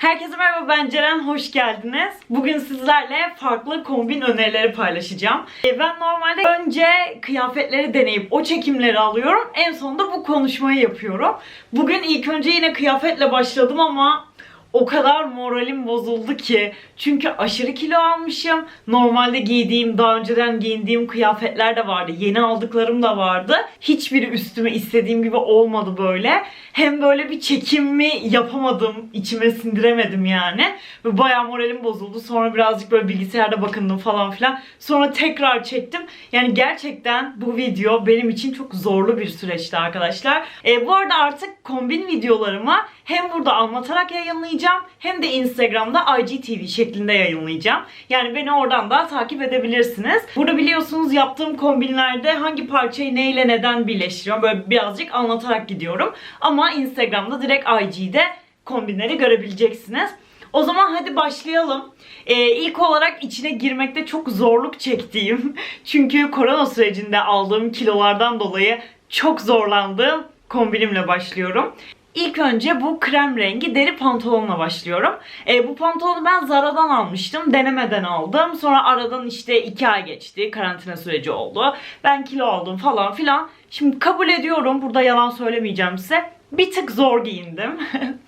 Herkese merhaba ben Ceren, hoş geldiniz. Bugün sizlerle farklı kombin önerileri paylaşacağım. E, Ben normalde önce kıyafetleri deneyip o çekimleri alıyorum. En sonunda bu konuşmayı yapıyorum. Bugün ilk önce yine kıyafetle başladım ama o kadar moralim bozuldu ki. Çünkü aşırı kilo almışım. Normalde giydiğim, daha önceden giyindiğim kıyafetler de vardı. Yeni aldıklarım da vardı. Hiçbiri üstüme istediğim gibi olmadı böyle. Hem böyle bir çekimi yapamadım. içime sindiremedim yani. Ve bayağı moralim bozuldu. Sonra birazcık böyle bilgisayarda bakındım falan filan. Sonra tekrar çektim. Yani gerçekten bu video benim için çok zorlu bir süreçti arkadaşlar. E, bu arada artık kombin videolarıma hem burada anlatarak yayınlayacağım hem de Instagram'da IGTV şeklinde yayınlayacağım. Yani beni oradan da takip edebilirsiniz. Burada biliyorsunuz yaptığım kombinlerde hangi parçayı neyle neden birleştiriyorum. Böyle birazcık anlatarak gidiyorum. Ama Instagram'da direkt IG'de kombinleri görebileceksiniz. O zaman hadi başlayalım. Ee, ilk olarak içine girmekte çok zorluk çektiğim, çünkü korona sürecinde aldığım kilolardan dolayı çok zorlandığım kombinimle başlıyorum. İlk önce bu krem rengi deri pantolonla başlıyorum. Ee, bu pantolonu ben Zara'dan almıştım. Denemeden aldım. Sonra aradan işte 2 ay geçti. Karantina süreci oldu. Ben kilo aldım falan filan. Şimdi kabul ediyorum. Burada yalan söylemeyeceğim size. Bir tık zor giyindim.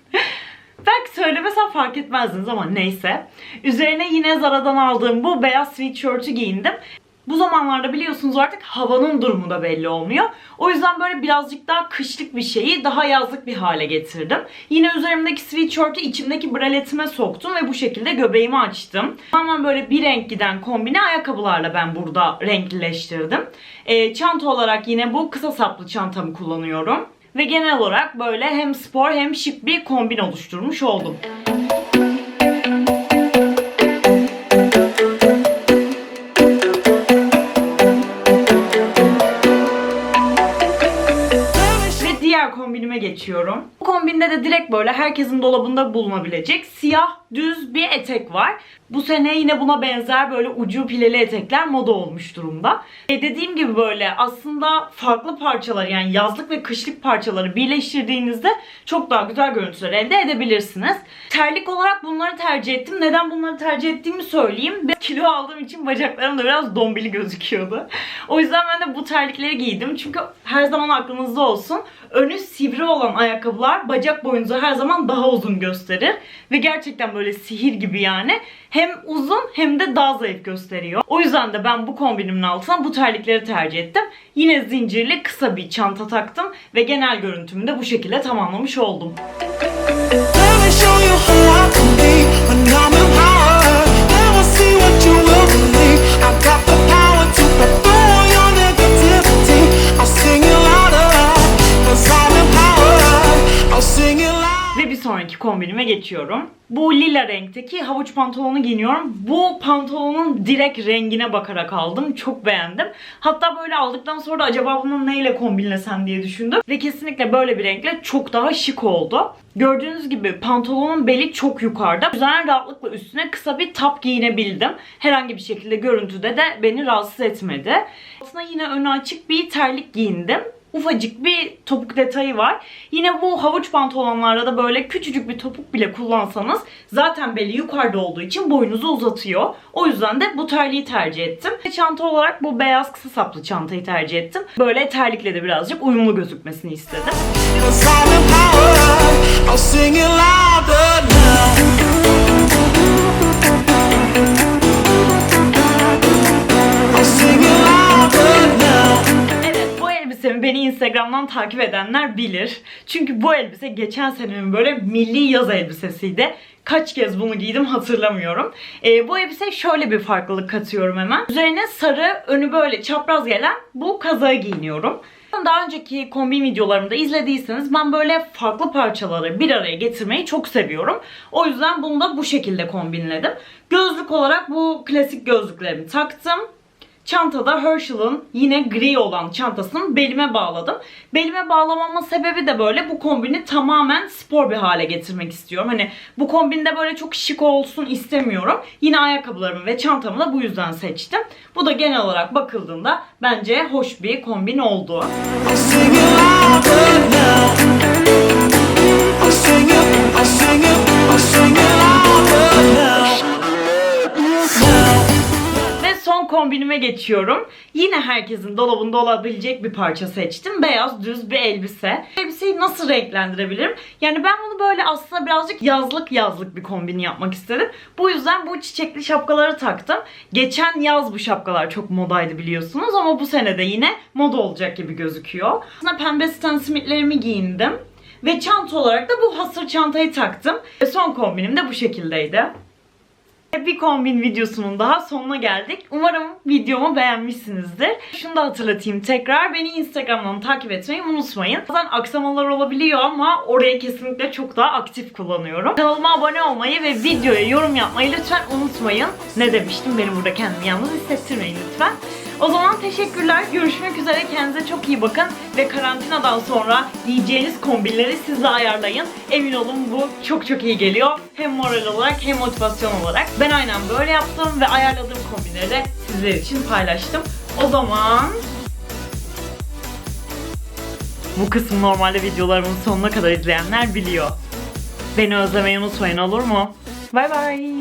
Belki söylemesem fark etmezdiniz ama neyse. Üzerine yine Zara'dan aldığım bu beyaz sweatshirt'ü giyindim. Bu zamanlarda biliyorsunuz artık havanın durumu da belli olmuyor. O yüzden böyle birazcık daha kışlık bir şeyi daha yazlık bir hale getirdim. Yine üzerimdeki sweatshirt'ü içimdeki braletime soktum ve bu şekilde göbeğimi açtım. Tamamen böyle bir renk giden kombine ayakkabılarla ben burada renklileştirdim. Ee, çanta olarak yine bu kısa saplı çantamı kullanıyorum. Ve genel olarak böyle hem spor hem şık bir kombin oluşturmuş oldum. Diğer kombinime geçiyorum. Bu kombinde de direkt böyle herkesin dolabında bulunabilecek siyah düz bir etek var. Bu sene yine buna benzer böyle ucu pileli etekler moda olmuş durumda. E dediğim gibi böyle aslında farklı parçalar yani yazlık ve kışlık parçaları birleştirdiğinizde çok daha güzel görüntüler elde edebilirsiniz. Terlik olarak bunları tercih ettim. Neden bunları tercih ettiğimi söyleyeyim. Ben kilo aldığım için bacaklarım da biraz dombili gözüküyordu. O yüzden ben de bu terlikleri giydim. Çünkü her zaman aklınızda olsun. Önü sivri olan ayakkabılar bacak boyunuzu her zaman daha uzun gösterir. Ve gerçekten böyle sihir gibi yani. Hem uzun hem de daha zayıf gösteriyor. O yüzden de ben bu kombinimin altına bu terlikleri tercih ettim. Yine zincirli kısa bir çanta taktım ve genel görüntümü de bu şekilde tamamlamış oldum. Let sonraki kombinime geçiyorum. Bu lila renkteki havuç pantolonu giyiniyorum. Bu pantolonun direkt rengine bakarak aldım. Çok beğendim. Hatta böyle aldıktan sonra da acaba bunu neyle kombinlesem diye düşündüm. Ve kesinlikle böyle bir renkle çok daha şık oldu. Gördüğünüz gibi pantolonun beli çok yukarıda. Yüzden rahatlıkla üstüne kısa bir top giyinebildim. Herhangi bir şekilde görüntüde de beni rahatsız etmedi. Altına yine önü açık bir terlik giyindim ufacık bir topuk detayı var. Yine bu havuç pantolonlarda da böyle küçücük bir topuk bile kullansanız zaten beli yukarıda olduğu için boyunuzu uzatıyor. O yüzden de bu terliği tercih ettim. Çanta olarak bu beyaz kısa saplı çantayı tercih ettim. Böyle terlikle de birazcık uyumlu gözükmesini istedim. Elbisemi beni Instagram'dan takip edenler bilir. Çünkü bu elbise geçen senenin böyle milli yaz elbisesiydi. Kaç kez bunu giydim hatırlamıyorum. Ee, bu elbise şöyle bir farklılık katıyorum hemen. Üzerine sarı, önü böyle çapraz gelen bu kazağı giyiniyorum. Daha önceki kombin videolarımda izlediyseniz ben böyle farklı parçaları bir araya getirmeyi çok seviyorum. O yüzden bunu da bu şekilde kombinledim. Gözlük olarak bu klasik gözlüklerimi taktım. Çantada Herschel'ın yine gri olan çantasını belime bağladım. Belime bağlamamın sebebi de böyle bu kombini tamamen spor bir hale getirmek istiyorum. Hani bu kombinde böyle çok şık olsun istemiyorum. Yine ayakkabılarımı ve çantamı da bu yüzden seçtim. Bu da genel olarak bakıldığında bence hoş bir kombin oldu. I'll kombinime geçiyorum. Yine herkesin dolabında olabilecek bir parça seçtim. Beyaz düz bir elbise. Elbiseyi nasıl renklendirebilirim? Yani ben bunu böyle aslında birazcık yazlık yazlık bir kombin yapmak istedim. Bu yüzden bu çiçekli şapkaları taktım. Geçen yaz bu şapkalar çok modaydı biliyorsunuz ama bu sene de yine moda olacak gibi gözüküyor. Aslında pembe Stan Smith'lerimi giyindim. Ve çanta olarak da bu hasır çantayı taktım. Ve son kombinim de bu şekildeydi. Bir kombin videosunun daha sonuna geldik. Umarım videomu beğenmişsinizdir. Şunu da hatırlatayım tekrar. Beni Instagram'dan takip etmeyi unutmayın. Bazen aksamalar olabiliyor ama oraya kesinlikle çok daha aktif kullanıyorum. Kanalıma abone olmayı ve videoya yorum yapmayı lütfen unutmayın. Ne demiştim? Beni burada kendimi yalnız hissettirmeyin lütfen. O zaman teşekkürler. Görüşmek üzere. Kendinize çok iyi bakın. Ve karantinadan sonra giyeceğiniz kombinleri siz de ayarlayın. Emin olun bu çok çok iyi geliyor. Hem moral olarak hem motivasyon olarak. Ben aynen böyle yaptım ve ayarladığım kombinleri de sizler için paylaştım. O zaman... Bu kısmı normalde videolarımın sonuna kadar izleyenler biliyor. Beni özlemeyi unutmayın olur mu? Bay bay.